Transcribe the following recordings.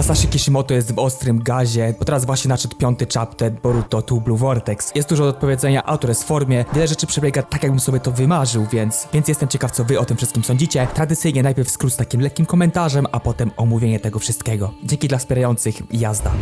Masashi Kishimoto jest w ostrym gazie, bo teraz właśnie nadszedł piąty chapter Boruto Two Blue Vortex. Jest dużo do odpowiedzenia, autor jest w formie, wiele rzeczy przebiega tak, jakbym sobie to wymarzył, więc, więc jestem ciekaw, co wy o tym wszystkim sądzicie. Tradycyjnie najpierw skrót z takim lekkim komentarzem, a potem omówienie tego wszystkiego. Dzięki dla wspierających i jazda.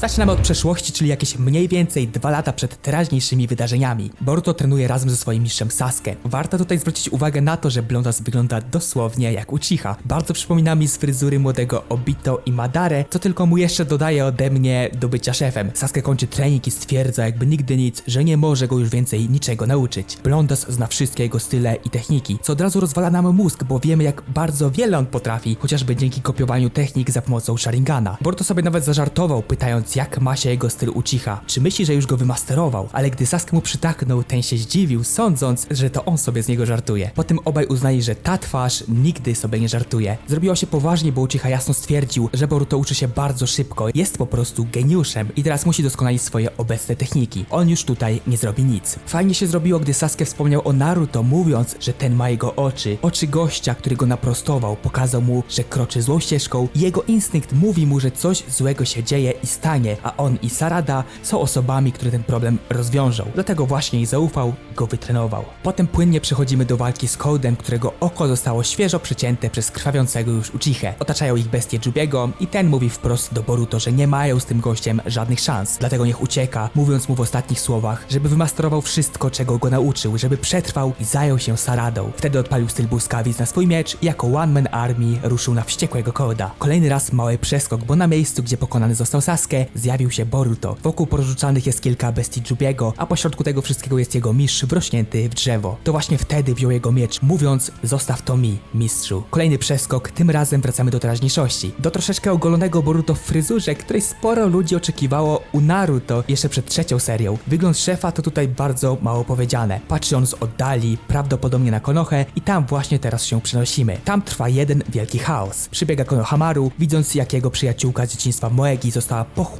Zaczynamy od przeszłości, czyli jakieś mniej więcej dwa lata przed teraźniejszymi wydarzeniami. Boruto trenuje razem ze swoim mistrzem Sasuke. Warto tutaj zwrócić uwagę na to, że Blondas wygląda dosłownie jak Uchiha. Bardzo przypomina mi z fryzury młodego Obito i Madare, co tylko mu jeszcze dodaje ode mnie do bycia szefem. Sasuke kończy trening i stwierdza jakby nigdy nic, że nie może go już więcej niczego nauczyć. Blondas zna wszystkie jego style i techniki, co od razu rozwala nam mózg, bo wiemy jak bardzo wiele on potrafi, chociażby dzięki kopiowaniu technik za pomocą Sharingana. Boruto sobie nawet zażartował, pytając jak ma się jego styl Uchiha. Czy myśli, że już go wymasterował? Ale gdy Sasuke mu przytaknął, ten się zdziwił, sądząc, że to on sobie z niego żartuje. Potem obaj uznali, że ta twarz nigdy sobie nie żartuje. Zrobiło się poważnie, bo Uchiha jasno stwierdził, że Boruto uczy się bardzo szybko, jest po prostu geniuszem i teraz musi doskonalić swoje obecne techniki. On już tutaj nie zrobi nic. Fajnie się zrobiło, gdy Sasuke wspomniał o Naruto, mówiąc, że ten ma jego oczy. Oczy gościa, który go naprostował, pokazał mu, że kroczy złą ścieżką jego instynkt mówi mu, że coś złego się dzieje i stanie, a on i Sarada są osobami, które ten problem rozwiążą. Dlatego właśnie jej zaufał i go wytrenował. Potem płynnie przechodzimy do walki z Coldem, którego oko zostało świeżo przecięte przez krwawiącego już Uchichę. Otaczają ich bestie Jubiego i ten mówi wprost do Boruto, że nie mają z tym gościem żadnych szans. Dlatego niech ucieka, mówiąc mu w ostatnich słowach, żeby wymasterował wszystko, czego go nauczył, żeby przetrwał i zajął się Saradą. Wtedy odpalił styl błyskawic na swój miecz i jako One Man Army ruszył na wściekłego Colda. Kolejny raz mały przeskok, bo na miejscu, gdzie pokonany został Sasuke, zjawił się Boruto. Wokół porzucanych jest kilka bestii Jubiego, a pośrodku tego wszystkiego jest jego mistrz wrośnięty w drzewo. To właśnie wtedy wziął jego miecz, mówiąc zostaw to mi, mistrzu. Kolejny przeskok, tym razem wracamy do teraźniejszości. Do troszeczkę ogolonego Boruto w fryzurze, której sporo ludzi oczekiwało u Naruto jeszcze przed trzecią serią. Wygląd szefa to tutaj bardzo mało powiedziane. Patrzy on z oddali, prawdopodobnie na Konohę i tam właśnie teraz się przenosimy. Tam trwa jeden wielki chaos. Przybiega Konohamaru, widząc jak jego przyjaciółka z dzieciństwa Moegi została pochłonięta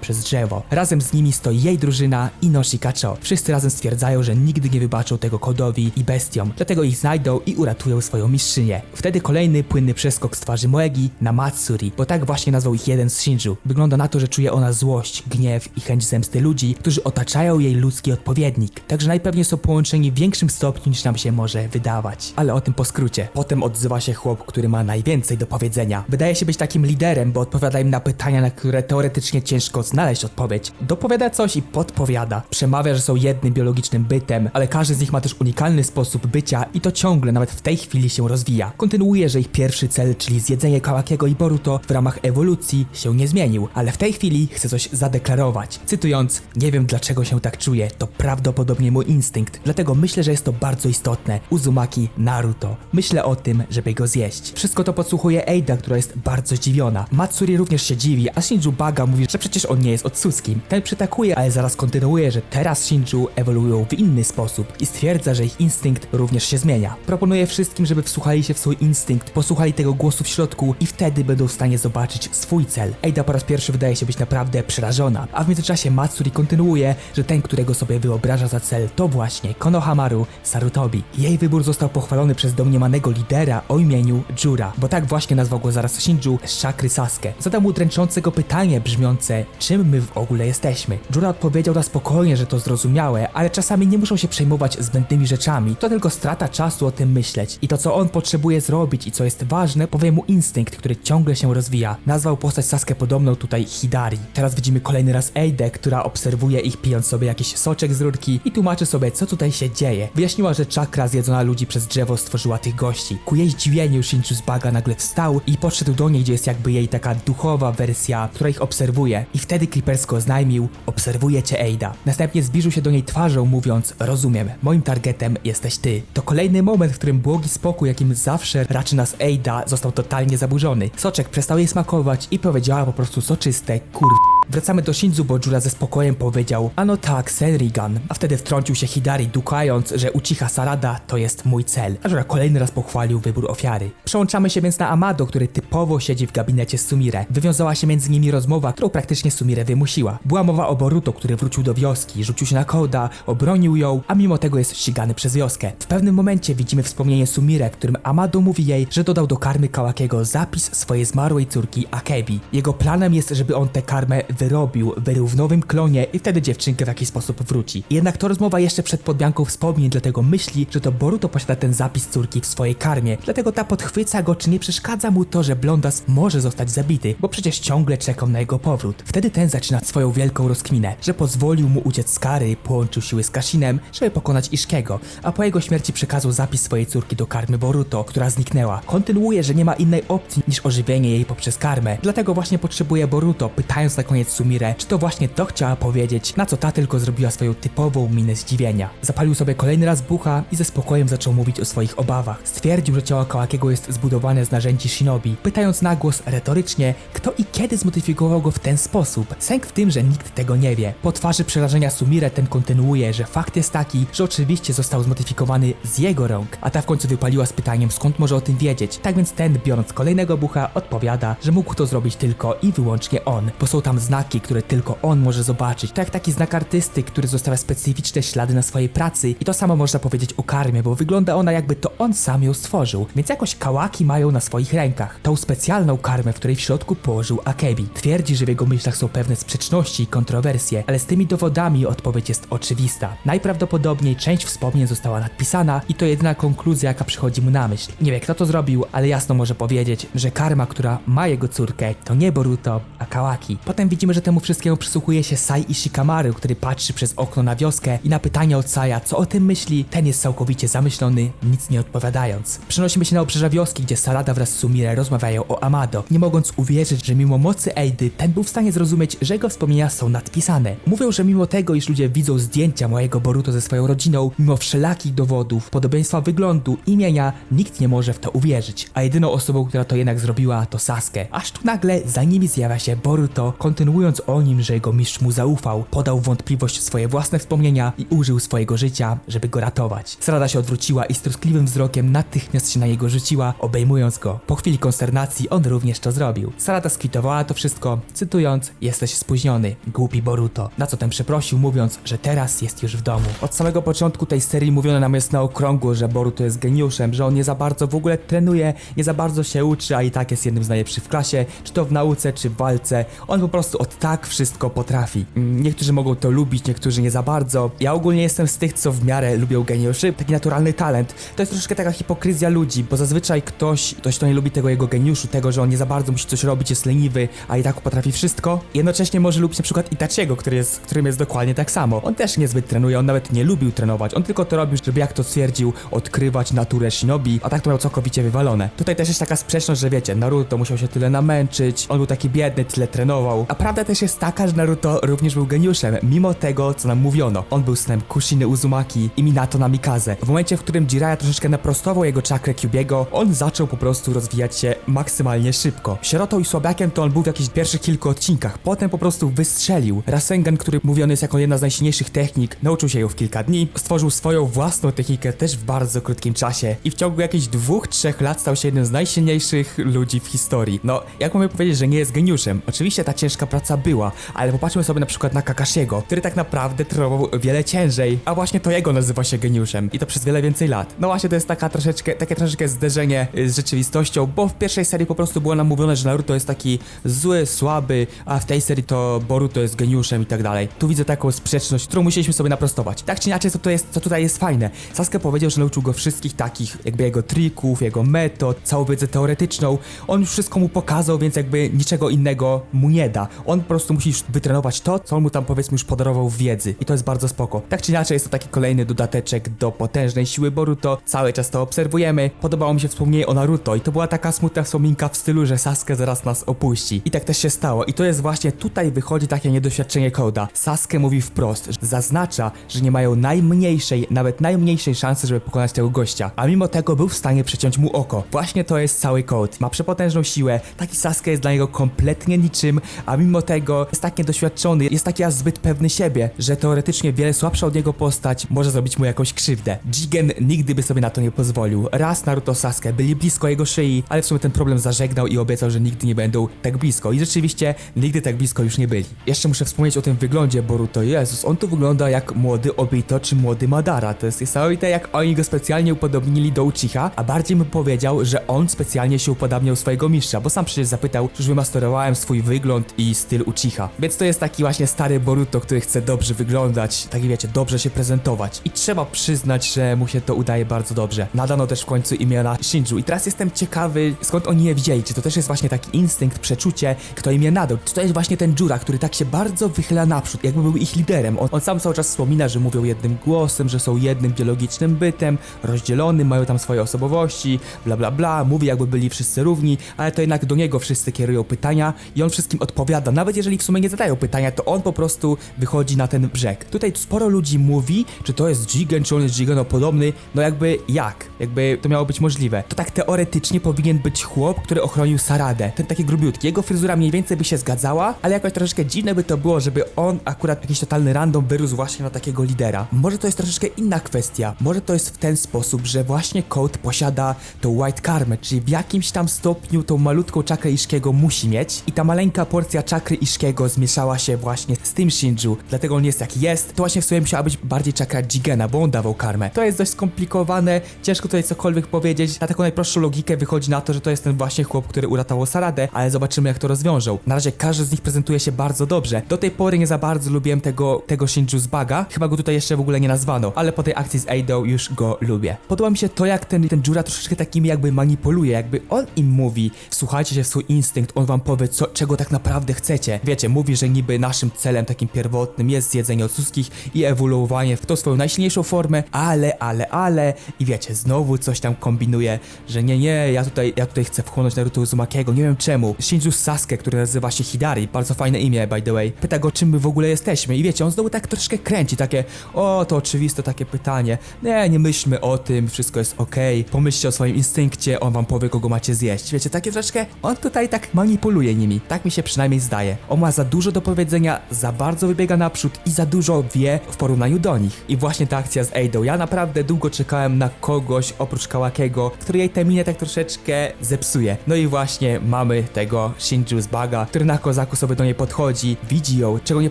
przez drzewo. Razem z nimi stoi jej drużyna i Noshikacho. Wszyscy razem stwierdzają, że nigdy nie wybaczą tego kodowi i bestiom, dlatego ich znajdą i uratują swoją mistrzynię. Wtedy kolejny płynny przeskok z twarzy Moegi na Matsuri, bo tak właśnie nazwał ich jeden z Shinju. Wygląda na to, że czuje ona złość, gniew i chęć zemsty ludzi, którzy otaczają jej ludzki odpowiednik. Także najpewniej są połączeni w większym stopniu niż nam się może wydawać. Ale o tym po skrócie. Potem odzywa się chłop, który ma najwięcej do powiedzenia. Wydaje się być takim liderem, bo odpowiada im na pytania, na które teoretycznie ciężko znaleźć odpowiedź. Dopowiada coś i podpowiada. Przemawia, że są jednym biologicznym bytem, ale każdy z nich ma też unikalny sposób bycia i to ciągle, nawet w tej chwili się rozwija. Kontynuuje, że ich pierwszy cel, czyli zjedzenie Kawakiego i Boruto w ramach ewolucji się nie zmienił, ale w tej chwili chce coś zadeklarować. Cytując, nie wiem dlaczego się tak czuję, to prawdopodobnie mój instynkt, dlatego myślę, że jest to bardzo istotne. Uzumaki Naruto. Myślę o tym, żeby go zjeść. Wszystko to podsłuchuje Eida, która jest bardzo zdziwiona. Matsuri również się dziwi, a Shinju Baga mówi, że przecież on nie jest Otsuskim. Ten przytakuje, ale zaraz kontynuuje, że teraz Shinju ewoluują w inny sposób i stwierdza, że ich instynkt również się zmienia. Proponuje wszystkim, żeby wsłuchali się w swój instynkt, posłuchali tego głosu w środku i wtedy będą w stanie zobaczyć swój cel. Eida po raz pierwszy wydaje się być naprawdę przerażona, a w międzyczasie Matsuri kontynuuje, że ten, którego sobie wyobraża za cel, to właśnie Konohamaru Sarutobi. Jej wybór został pochwalony przez domniemanego lidera o imieniu Jura, bo tak właśnie nazwał go zaraz Shinju z Sasuke. Zadał mu dręczące go pytanie brzmiące, czym my w ogóle jesteśmy. Jura odpowiedział na spokojnie, że to zrozumiałe, ale czasami nie muszą się przejmować zbędnymi rzeczami. To tylko strata czasu o tym myśleć. I to, co on potrzebuje zrobić i co jest ważne, powie mu instynkt, który ciągle się rozwija. Nazwał postać Sasuke podobną tutaj Hidari. Teraz widzimy kolejny raz Eidę, która obserwuje ich pijąc sobie jakiś soczek z rurki i tłumaczy sobie, co tutaj się dzieje. Wyjaśniła, że czakra zjedzona ludzi przez drzewo stworzyła tych gości. Ku jej zdziwieniu Shinju z Baga nagle wstał i podszedł do niej, gdzie jest jakby jej taka duchowa wersja, która ich obserwuje. I wtedy Creepersko oznajmił, obserwuję cię Eida. Następnie zbliżył się do niej twarzą, mówiąc, rozumiem, moim targetem jesteś ty. To kolejny moment, w którym błogi spokój, jakim zawsze raczy nas Eida, został totalnie zaburzony. Soczek przestał jej smakować i powiedziała po prostu soczyste kur... Wracamy do Shinzu, bo Jura ze spokojem powiedział A no tak, Senrigan. A wtedy wtrącił się Hidari, dukając, że Uchiha Sarada to jest mój cel. A Jura kolejny raz pochwalił wybór ofiary. Przełączamy się więc na Amado, który typowo siedzi w gabinecie Sumire. Wywiązała się między nimi rozmowa, którą praktycznie Sumire wymusiła. Była mowa o Boruto, który wrócił do wioski, rzucił się na Koda, obronił ją, a mimo tego jest ścigany przez wioskę. W pewnym momencie widzimy wspomnienie Sumire, w którym Amado mówi jej, że dodał do karmy Kawakiego zapis swojej zmarłej córki Akebi. Jego planem jest, żeby on tę karmę wyrobił, wyrył w nowym klonie i wtedy dziewczynkę w jakiś sposób wróci. Jednak to rozmowa jeszcze przed podmianką wspomnień, dlatego myśli, że to Boruto posiada ten zapis córki w swojej karmie. Dlatego ta podchwyca go, czy nie przeszkadza mu to, że Blondas może zostać zabity, bo przecież ciągle czekał na jego powrót. Wtedy ten zaczyna swoją wielką rozkminę, że pozwolił mu uciec z kary, połączył siły z Kashinem, żeby pokonać Ishkiego, a po jego śmierci przekazał zapis swojej córki do karmy Boruto, która zniknęła. Kontynuuje, że nie ma innej opcji niż ożywienie jej poprzez karmę, dlatego właśnie potrzebuje Boruto, pytając na koniec Sumire, czy to właśnie to chciała powiedzieć, na co ta tylko zrobiła swoją typową minę zdziwienia. Zapalił sobie kolejny raz bucha i ze spokojem zaczął mówić o swoich obawach. Stwierdził, że ciało Kawakiego jest zbudowane z narzędzi shinobi, pytając na głos retorycznie, kto i kiedy zmodyfikował go w ten sposób. Sęk w tym, że nikt tego nie wie. Po twarzy przerażenia Sumire ten kontynuuje, że fakt jest taki, że oczywiście został zmodyfikowany z jego rąk, a ta w końcu wypaliła z pytaniem skąd może o tym wiedzieć. Tak więc ten, biorąc kolejnego bucha, odpowiada, że mógł to zrobić tylko i wyłącznie on, bo są tam znaki, które tylko on może zobaczyć. To jak taki znak artysty, który zostawia specyficzne ślady na swojej pracy i to samo można powiedzieć o karmie, bo wygląda ona jakby to on sam ją stworzył, więc jakoś kałaki mają na swoich rękach. Tą specjalną karmę, w której w środku położył Akebi. Twierdzi, że w jego myślach są pewne sprzeczności i kontrowersje, ale z tymi dowodami odpowiedź jest oczywista. Najprawdopodobniej część wspomnień została nadpisana i to jedyna konkluzja, jaka przychodzi mu na myśl. Nie wie kto to zrobił, ale jasno może powiedzieć, że karma, która ma jego córkę, to nie Boruto, a Kawaki. Potem widzimy, że temu wszystkiemu przysłuchuje się Sai Ishikamaru, który patrzy przez okno na wioskę i na pytanie od Saja, co o tym myśli, ten jest całkowicie zamyślony, nic nie odpowiadając. Przenosimy się na obrzeża wioski, gdzie Sarada wraz z Sumire rozmawiają o Amado, nie mogąc uwierzyć, że mimo mocy Eidy, ten był w stanie zrozumieć, że jego wspomnienia są nadpisane. Mówią, że mimo tego, iż ludzie widzą zdjęcia mojego Boruto ze swoją rodziną, mimo wszelakich dowodów, podobieństwa wyglądu, imienia, nikt nie może w to uwierzyć. A jedyną osobą, która to jednak zrobiła, to Sasuke. Aż tu nagle za nimi zjawia się Boruto, kontynuując o nim, że jego mistrz mu zaufał, podał wątpliwość swoje własne wspomnienia i użył swojego życia, żeby go ratować. Sarada się odwróciła i z troskliwym wzrokiem natychmiast się na niego rzuciła, obejmując go. Po chwili konsternacji on również to zrobił. Sarada skwitowała to wszystko, cytując: Jesteś spóźniony, głupi Boruto. Na co ten przeprosił, mówiąc, że teraz jest już w domu. Od samego początku tej serii mówiono nam jest na okrągło, że Boruto jest geniuszem, że on nie za bardzo w ogóle trenuje, nie za bardzo się uczy, a i tak jest jednym z najlepszych w klasie, czy to w nauce, czy w walce. On po prostu od tak wszystko potrafi. Niektórzy mogą to lubić, niektórzy nie za bardzo. Ja ogólnie jestem z tych, co w miarę lubią geniuszy. Taki naturalny talent. To jest troszeczkę taka hipokryzja ludzi, bo zazwyczaj ktoś, ktoś, kto nie lubi tego jego geniuszu, tego, że on nie za bardzo musi coś robić, jest leniwy, a i tak potrafi wszystko. Jednocześnie może lubić na przykład Itachiego, który jest, którym jest dokładnie tak samo. On też niezbyt trenuje, on nawet nie lubił trenować. On tylko to robił, żeby jak to stwierdził, odkrywać naturę shinobi, a tak to miał całkowicie wywalone. Tutaj też jest taka sprzeczność, że wiecie, Naruto musiał się tyle namęczyć, on był taki biedny, tyle trenował. A prawda też jest taka, że Naruto również był geniuszem, mimo tego, co nam mówiono. On był synem Kushiny Uzumaki i Minato Namikaze. W momencie, w którym Jiraiya troszeczkę naprostował jego czakrę Kyubiego, on zaczął po prostu rozwijać się maksymalnie szybko. Sierotą i słabiakiem to on był w jakichś pierwszych kilku odcinkach, potem po prostu wystrzelił. Rasengan, który mówiony jest jako jedna z najsilniejszych technik, nauczył się ją w kilka dni, stworzył swoją własną technikę też w bardzo krótkim czasie i w ciągu jakichś dwóch, trzech lat stał się jednym z najsilniejszych ludzi w historii. No, jak mamy powiedzieć, że nie jest geniuszem? Oczywiście ta ciężka praca była, ale popatrzmy sobie na przykład na Kakashiego, który tak naprawdę trenował wiele ciężej, a właśnie to jego nazywa się geniuszem i to przez wiele więcej lat. No właśnie to jest taka troszeczkę, takie troszeczkę zderzenie z rzeczywistością, bo w pierwszej serii po prostu było nam mówione, że Naruto jest taki zły, słaby, a w tej serii to Boruto jest geniuszem i tak dalej. Tu widzę taką sprzeczność, którą musieliśmy sobie naprostować. Tak czy inaczej, co, to jest, co tutaj jest fajne. Sasuke powiedział, że nauczył go wszystkich takich, jakby jego trików, jego metod, całą wiedzę teoretyczną. On już wszystko mu pokazał, więc jakby niczego innego mu nie da. On po prostu musi wytrenować to, co on mu tam powiedzmy już podarował wiedzy. I to jest bardzo spoko. Tak czy inaczej, jest to taki kolejny dodateczek do potężnej siły Boruto. Cały czas to obserwujemy. Podobało mi się wspomnienie o Naruto i to była taka smutna wspominka w stylu, że Sasuke zaraz nas opuści. I tak też się stało. I to jest właśnie tutaj wychodzi takie niedoświadczenie Koda. Sasuke mówi wprost, zaznacza, że nie mają najmniejszej, nawet najmniejszej szansy, żeby pokonać tego gościa. A mimo tego był w stanie przeciąć mu oko. Właśnie to jest cały Code. Ma przepotężną siłę, taki Sasuke jest dla niego kompletnie niczym, a mimo mimo tego jest tak niedoświadczony, jest taki aż zbyt pewny siebie, że teoretycznie wiele słabsza od niego postać może zrobić mu jakąś krzywdę. Jigen nigdy by sobie na to nie pozwolił. Raz Naruto Sasuke byli blisko jego szyi, ale w sumie ten problem zażegnał i obiecał, że nigdy nie będą tak blisko. I rzeczywiście nigdy tak blisko już nie byli. Jeszcze muszę wspomnieć o tym wyglądzie Boruto. Jezus, on tu wygląda jak młody Obito czy młody Madara. To jest niesamowite, jak oni go specjalnie upodobnili do Uchiha, a bardziej bym powiedział, że on specjalnie się upodabniał swojego mistrza, bo sam przecież zapytał, już wymasterowałem swój wygląd i styl Uchiha. Więc to jest taki właśnie stary Boruto, który chce dobrze wyglądać, tak wiecie, dobrze się prezentować. I trzeba przyznać, że mu się to udaje bardzo dobrze. Nadano też w końcu imiona Shinju i teraz jestem ciekawy, skąd oni je wzięli. Czy to też jest właśnie taki instynkt, przeczucie, kto im je nadał? Czy to jest właśnie ten Jura, który tak się bardzo wychyla naprzód, jakby był ich liderem? On, on sam cały czas wspomina, że mówią jednym głosem, że są jednym biologicznym bytem, rozdzielonym, mają tam swoje osobowości, bla bla bla, mówi jakby byli wszyscy równi, ale to jednak do niego wszyscy kierują pytania i on wszystkim odpowiada. Nawet jeżeli w sumie nie zadają pytania, to on po prostu wychodzi na ten brzeg. Tutaj sporo ludzi mówi, czy to jest Jigen, czy on jest Jigeno-podobny, no jakby jak? Jakby to miało być możliwe. To tak teoretycznie powinien być chłop, który ochronił Saradę. Ten taki grubiutki. Jego fryzura mniej więcej by się zgadzała, ale jakoś troszeczkę dziwne by to było, żeby on akurat jakiś totalny random wyrósł właśnie na takiego lidera. Może to jest troszeczkę inna kwestia. Może to jest w ten sposób, że właśnie Code posiada tą White Karmę, czyli w jakimś tam stopniu tą malutką czakrę Ishkiego musi mieć i ta maleńka porcja czakry Ishkiego zmieszała się właśnie z tym Shinju, dlatego on jest jak jest. To właśnie w sumie musiała być bardziej czakra Jigena, bo on dawał karmę. To jest dość skomplikowane, ciężko tutaj cokolwiek powiedzieć. Na taką najprostszą logikę wychodzi na to, że to jest ten właśnie chłop, który uratował Saradę, ale zobaczymy jak to rozwiążą. Na razie każdy z nich prezentuje się bardzo dobrze. Do tej pory nie za bardzo lubiłem tego, tego Shinju z Baga, chyba go tutaj jeszcze w ogóle nie nazwano, ale po tej akcji z Eido już go lubię. Podoba mi się to, jak ten, ten Jura troszeczkę takimi jakby manipuluje, jakby on im mówi, słuchajcie się w swój instynkt, on wam powie, co, czego tak naprawdę chcecie. Wiecie, mówi, że niby naszym celem takim pierwotnym jest zjedzenie odsuskich i ewoluowanie w tą swoją najsilniejszą formę, ale, ale, ale i wiecie, znowu coś tam kombinuje, że nie, nie, ja tutaj, ja tutaj chcę wchłonąć Naruto Uzumakiego, nie wiem czemu. Shinju Sasuke, który nazywa się Hidari, bardzo fajne imię, by the way, pyta go, czym my w ogóle jesteśmy i wiecie, on znowu tak troszeczkę kręci, takie, o, to oczywiste takie pytanie, nie, nie myślmy o tym, wszystko jest okej, pomyślcie o swoim instynkcie, on wam powie, kogo macie zjeść, wiecie, takie troszeczkę, on tutaj tak manipuluje nimi, tak mi się przynajmniej zdaje. On ma za dużo do powiedzenia, za bardzo wybiega naprzód i za dużo wie w porównaniu do nich. I właśnie ta akcja z Eidą, ja naprawdę długo czekałem na kogoś oprócz Kawakiego, który jej tę tak troszeczkę zepsuje. No i właśnie mamy tego Shinju z Baga, który na kozaku sobie do niej podchodzi, widzi ją, czego nie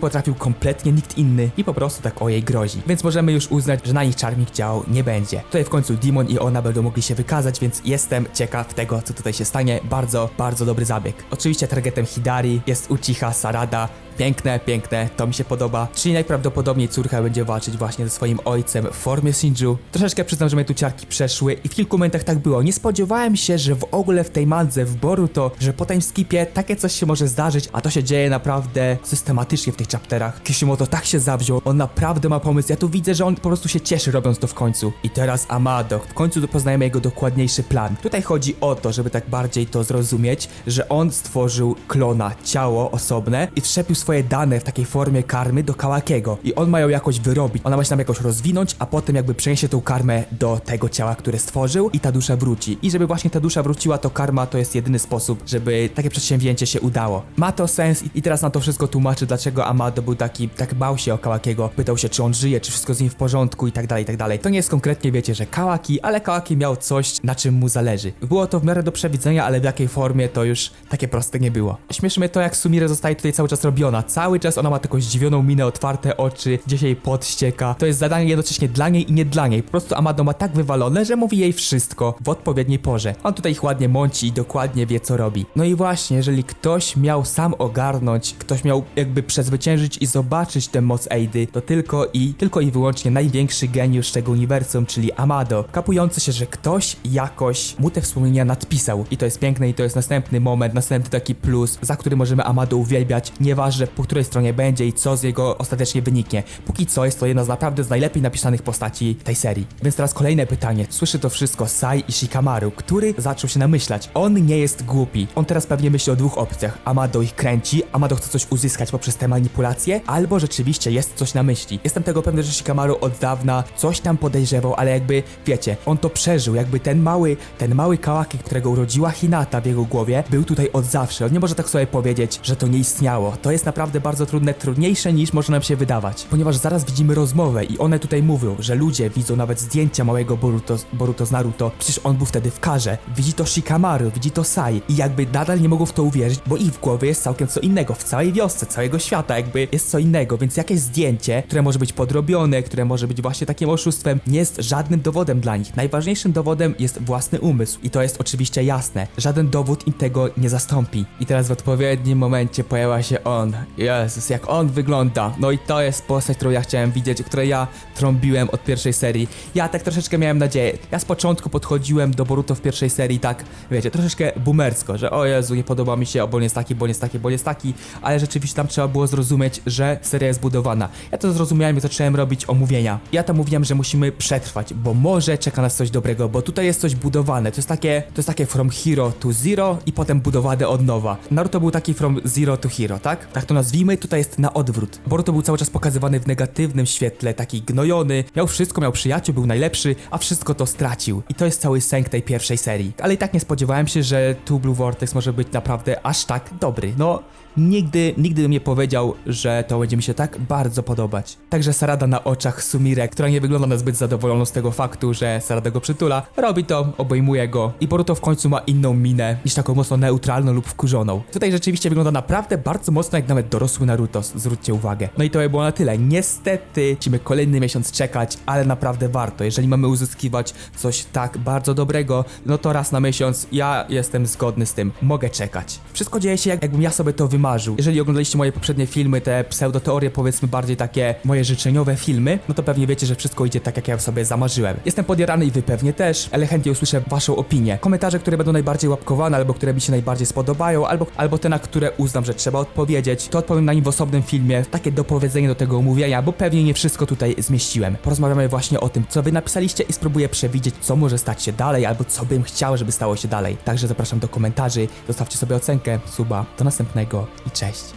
potrafił kompletnie nikt inny i po prostu tak o jej grozi. Więc możemy już uznać, że na nich czarmik działał nie będzie. Tutaj w końcu Demon i ona będą mogli się wykazać, więc jestem ciekaw tego, co tutaj się stanie. Bardzo, bardzo dobry zabieg. Oczywiście targetem Hidari jest Uchiha Sarada, Piękne, piękne, to mi się podoba. Czyli najprawdopodobniej córka będzie walczyć właśnie ze swoim ojcem w formie Shinju. Troszeczkę przyznam, że mnie tu ciarki przeszły i w kilku momentach tak było. Nie spodziewałem się, że w ogóle w tej mandze, w Boruto, że po timeskipie takie coś się może zdarzyć, a to się dzieje naprawdę systematycznie w tych chapterach. Kishimoto tak się zawziął, on naprawdę ma pomysł. Ja tu widzę, że on po prostu się cieszy robiąc to w końcu. I teraz Amado. W końcu poznajemy jego dokładniejszy plan. Tutaj chodzi o to, żeby tak bardziej to zrozumieć, że on stworzył klona, ciało osobne i wszczepił swoje dane w takiej formie karmy do Kawakiego. I on ma ją jakoś wyrobić. Ona ma się tam jakoś rozwinąć, a potem jakby przeniesie tą karmę do tego ciała, które stworzył i ta dusza wróci. I żeby właśnie ta dusza wróciła, to karma to jest jedyny sposób, żeby takie przedsięwzięcie się udało. Ma to sens i- teraz na to wszystko tłumaczy, dlaczego Amado był taki, tak bał się o Kawakiego. Pytał się, czy on żyje, czy wszystko z nim w porządku i tak dalej, i tak dalej. To nie jest konkretnie, wiecie, że Kawaki, ale Kawaki miał coś, na czym mu zależy. Było to w miarę do przewidzenia, ale w jakiej formie to już takie proste nie było. Śmieszy mnie to, jak Sumire zostaje tutaj cały czas robiona. Cały czas ona ma taką zdziwioną minę, otwarte oczy, gdzieś jej pot ścieka. To jest zadanie jednocześnie dla niej i nie dla niej. Po prostu Amado ma tak wywalone, że mówi jej wszystko w odpowiedniej porze. On tutaj ich ładnie mąci i dokładnie wie, co robi. No i właśnie, jeżeli ktoś miał sam ogarnąć, ktoś miał jakby przezwyciężyć i zobaczyć tę moc Eidy, to tylko i, tylko i wyłącznie największy geniusz tego uniwersum, czyli Amado. Kapujący się, że ktoś jakoś mu te wspomnienia nadpisał. I to jest piękne i to jest następny moment, następny taki plus, za który możemy Amado uwielbiać, nieważne po której stronie będzie i co z jego ostatecznie wyniknie. Póki co jest to jedna z naprawdę z najlepiej napisanych postaci tej serii. Więc teraz kolejne pytanie. Słyszy to wszystko Sai i Shikamaru, który zaczął się namyślać. On nie jest głupi. On teraz pewnie myśli o dwóch opcjach. Amado ich kręci, Amado chce coś uzyskać poprzez te manipulacje, albo rzeczywiście jest coś na myśli. Jestem tego pewny, że Shikamaru od dawna coś tam podejrzewał, ale jakby, wiecie, on to przeżył, jakby ten mały, ten mały Kawaki, którego urodziła Hinata w jego głowie, był tutaj od zawsze. On nie może tak sobie powiedzieć, że to nie istniało. To jest naprawdę bardzo trudne, trudniejsze niż może nam się wydawać. Ponieważ zaraz widzimy rozmowę i one tutaj mówią, że ludzie widzą nawet zdjęcia małego Boruto, Boruto z Naruto. Przecież on był wtedy w karze. Widzi to Shikamaru, widzi to Sai i jakby nadal nie mogą w to uwierzyć, bo ich w głowie jest całkiem co innego. W całej wiosce, całego świata jakby jest co innego, więc jakieś zdjęcie, które może być podrobione, które może być właśnie takim oszustwem, nie jest żadnym dowodem dla nich. Najważniejszym dowodem jest własny umysł i to jest oczywiście jasne. Żaden dowód im tego nie zastąpi. I teraz w odpowiednim momencie pojawia się on. Jezus, jak on wygląda. No i to jest postać, którą ja chciałem widzieć, której ja trąbiłem od pierwszej serii. Ja tak troszeczkę miałem nadzieję. Ja z początku podchodziłem do Boruto w pierwszej serii tak, wiecie, troszeczkę boomersko, że o Jezu, nie podoba mi się, o, bo on jest taki, bo on jest taki, bo on jest taki, ale rzeczywiście tam trzeba było zrozumieć, że seria jest budowana. Ja to zrozumiałem i zacząłem robić omówienia. Ja tam mówiłem, że musimy przetrwać, bo może czeka nas coś dobrego, bo tutaj jest coś budowane. To jest takie, to jest takie from hero to zero i potem budowane od nowa. Naruto był taki from zero to hero, tak? Tak to nazwijmy, tutaj jest na odwrót. Boruto był cały czas pokazywany w negatywnym świetle, taki gnojony, miał wszystko, miał przyjaciół, był najlepszy, a wszystko to stracił. I to jest cały sęk tej pierwszej serii. Ale i tak nie spodziewałem się, że tu Blue Vortex może być naprawdę aż tak dobry. No, nigdy, nigdy bym nie powiedział, że to będzie mi się tak bardzo podobać. Także Sarada na oczach Sumire, która nie wygląda na zbyt zadowoloną z tego faktu, że Sarada go przytula, robi to, obejmuje go i Boruto w końcu ma inną minę, niż taką mocno neutralną lub wkurzoną. Tutaj rzeczywiście wygląda naprawdę bardzo mocno jak nawet dorosły Naruto, zwróćcie uwagę. No i to by było na tyle. Niestety musimy kolejny miesiąc czekać, ale naprawdę warto. Jeżeli mamy uzyskiwać coś tak bardzo dobrego, no to raz na miesiąc ja jestem zgodny z tym. Mogę czekać. Wszystko dzieje się jak, jakbym ja sobie to wymarzył. Jeżeli oglądaliście moje poprzednie filmy, te pseudoteorie, powiedzmy bardziej takie moje życzeniowe filmy, no to pewnie wiecie, że wszystko idzie tak, jak ja sobie zamarzyłem. Jestem podjarany i wy pewnie też, ale chętnie usłyszę waszą opinię. Komentarze, które będą najbardziej łapkowane, albo które mi się najbardziej spodobają, albo, albo te, na które uznam, że trzeba odpowiedzieć, to odpowiem na nim w osobnym filmie, takie dopowiedzenie do tego omówienia, bo pewnie nie wszystko tutaj zmieściłem. Porozmawiamy właśnie o tym, co wy napisaliście i spróbuję przewidzieć, co może stać się dalej, albo co bym chciał, żeby stało się dalej. Także zapraszam do komentarzy, zostawcie sobie ocenkę, suba. Do następnego i cześć.